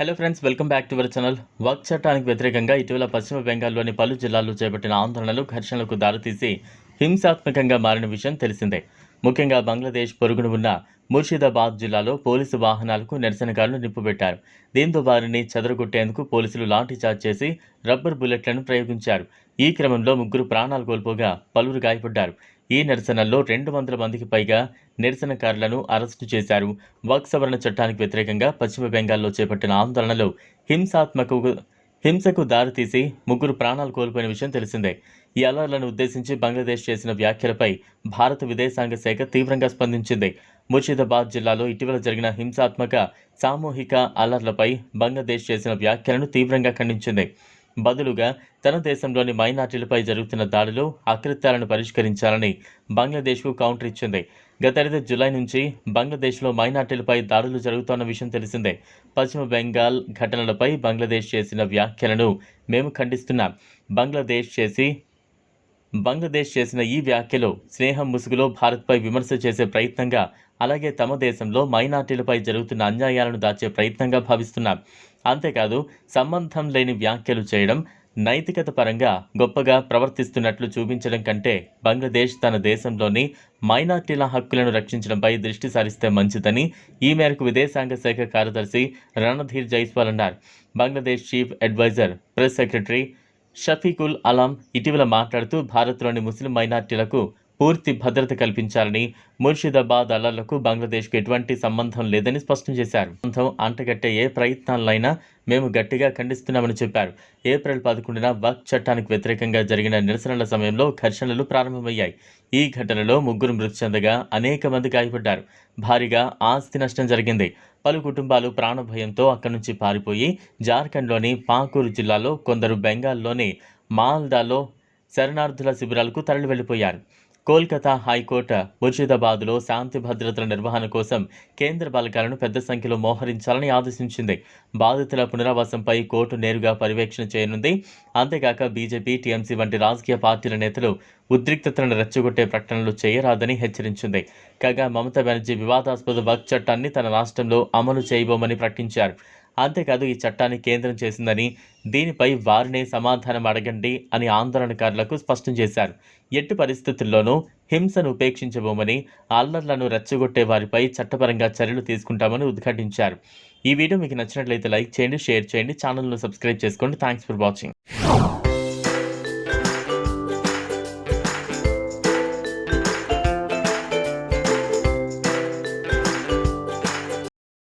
Hello friends welcome back to our channel. Work చట్టానికి వ్యతిరేకంగా ఇటీవల పశ్చిమ బెంగాల్లోని పలు జిల్లాల్లో చేపట్టిన ఆందోళనలు ఘర్షణలకు దారితీసి హింసాత్మకంగా మారిన విషయం తెలిసిందే. ముఖ్యంగా బంగ్లాదేశ్ పొరుగున ఉన్న ముర్షిదాబాద్ జిల్లాలో పోలీసు వాహనాలకు నిరసనకారులు నిప్పుపెట్టారు దీంతో వారిని చెదరగొట్టేందుకు పోలీసులు లాఠీచార్జ్ చేసి రబ్బర్ బుల్లెట్లను ప్రయోగించారు. ఈ క్రమంలో ముగ్గురు ప్రాణాలు కోల్పోగా పలువురు గాయపడ్డారు. ఈ నిరసనల్లో రెండు వందల మందికి పైగా నిరసనకారులను అరెస్టు చేశారు. వాక్ సవరణ చట్టానికి వ్యతిరేకంగా పశ్చిమ బెంగాల్లో చేపట్టిన ఆందోళనలో హింసాత్మక హింసకు దారితీసి ముగ్గురు ప్రాణాలు కోల్పోయిన విషయం తెలిసిందే. ఈ అల్లర్లను ఉద్దేశించి బంగ్లాదేశ్ చేసిన వ్యాఖ్యలపై భారత విదేశాంగ శాఖ తీవ్రంగా స్పందించింది. ముర్షిదాబాద్ జిల్లాలో ఇటీవల జరిగిన హింసాత్మక సామూహిక అల్లర్లపై బంగ్లాదేశ్ చేసిన వ్యాఖ్యలను తీవ్రంగా ఖండించింది. బదులుగా తన దేశంలోని మైనార్టీలపై జరుగుతున్న దాడులు అకృత్యాలను పరిష్కరించాలని బంగ్లాదేశ్కు కౌంటర్ ఇచ్చింది. గత ఐదు జులై నుంచి బంగ్లాదేశ్లో మైనార్టీలపై దాడులు జరుగుతున్న విషయం తెలిసిందే. పశ్చిమ బెంగాల్ ఘటనలపై బంగ్లాదేశ్ చేసిన వ్యాఖ్యలను మేము ఖండిస్తున్నాం. బంగ్లాదేశ్ చేసి బంగ్లాదేశ్ చేసిన ఈ వ్యాఖ్యలు స్నేహం ముసుగులో భారత్పై విమర్శ చేసే ప్రయత్నంగా అలాగే తమ దేశంలో మైనార్టీలపై జరుగుతున్న అన్యాయాలను దాచే ప్రయత్నంగా భావిస్తున్నాం. అంతేకాదు సంబంధం లేని వ్యాఖ్యలు చేయడం నైతికత పరంగా గొప్పగా ప్రవర్తిస్తున్నట్లు చూపించడం కంటే బంగ్లాదేశ్ తన దేశంలోని మైనార్టీల హక్కులను రక్షించడంపై దృష్టి సారిస్తే మంచిదని ఈ మేరకు విదేశాంగ శాఖ కార్యదర్శి రణధీర్ జైస్వాల్ అన్నారు. Bangladesh chief adviser press secretary Shafiqul Alam ఇటీవల మాట్లాడుతూ భారత్లోని ముస్లిం మైనార్టీలకు పూర్తి భద్రత కల్పించాలని ముర్షిదాబాద్ అలర్లకు బంగ్లాదేశ్కు ఎటువంటి సంబంధం లేదని స్పష్టం చేశారు. సంబంధం అంటగట్టే ఏ ప్రయత్నాలైనా మేము గట్టిగా ఖండిస్తున్నామని చెప్పారు. ఏప్రిల్ పదకొండున వక్ చట్టానికి వ్యతిరేకంగా జరిగిన నిరసనల సమయంలో ఘర్షణలు ప్రారంభమయ్యాయి. ఈ ఘటనలో ముగ్గురు మృతి చెందగా అనేక మంది గాయపడ్డారు. భారీగా ఆస్తి నష్టం జరిగింది. పలు కుటుంబాలు ప్రాణభయంతో అక్కడి నుంచి పారిపోయి జార్ఖండ్లోని పాకూరు జిల్లాలో కొందరు బెంగాల్లోని మాల్దాలో శరణార్థుల శిబిరాలకు తరలి వెళ్ళిపోయారు కోల్కతా హైకోర్టు ముర్షిదాబాద్లో శాంతి భద్రతల నిర్వహణ కోసం కేంద్ర బలగాలను పెద్ద సంఖ్యలో మోహరించాలని ఆదేశించింది. బాధితుల పునరావాసంపై కోర్టు నేరుగా పర్యవేక్షణ చేయనుంది. అంతేకాక బీజేపీ టీఎంసీ వంటి రాజకీయ పార్టీల నేతలు ఉద్రిక్తతలను రెచ్చగొట్టే ప్రకటనలు చేయరాదని హెచ్చరించింది. కాగా మమతా బెనర్జీ వివాదాస్పద వక్ చట్టాన్ని తన రాష్ట్రంలో అమలు చేయబోమని ప్రకటించారు. అంతేకాదు ఈ చట్టాన్ని కేంద్రం చేసిందని దీనిపై వారినే సమాధానం అడగండి అని ఆందోళనకారులకు స్పష్టం చేశారు. ఎట్టి పరిస్థితుల్లోనూ హింసను ఉపేక్షించబోమని అల్లర్లను రెచ్చగొట్టే వారిపై చట్టపరంగా చర్యలు తీసుకుంటామని ఉద్ఘాటించారు. ఈ వీడియో మీకు నచ్చినట్లయితే లైక్ చేయండి షేర్ చేయండి ఛానల్ను సబ్స్క్రైబ్ చేసుకోండి. Thanks for watching.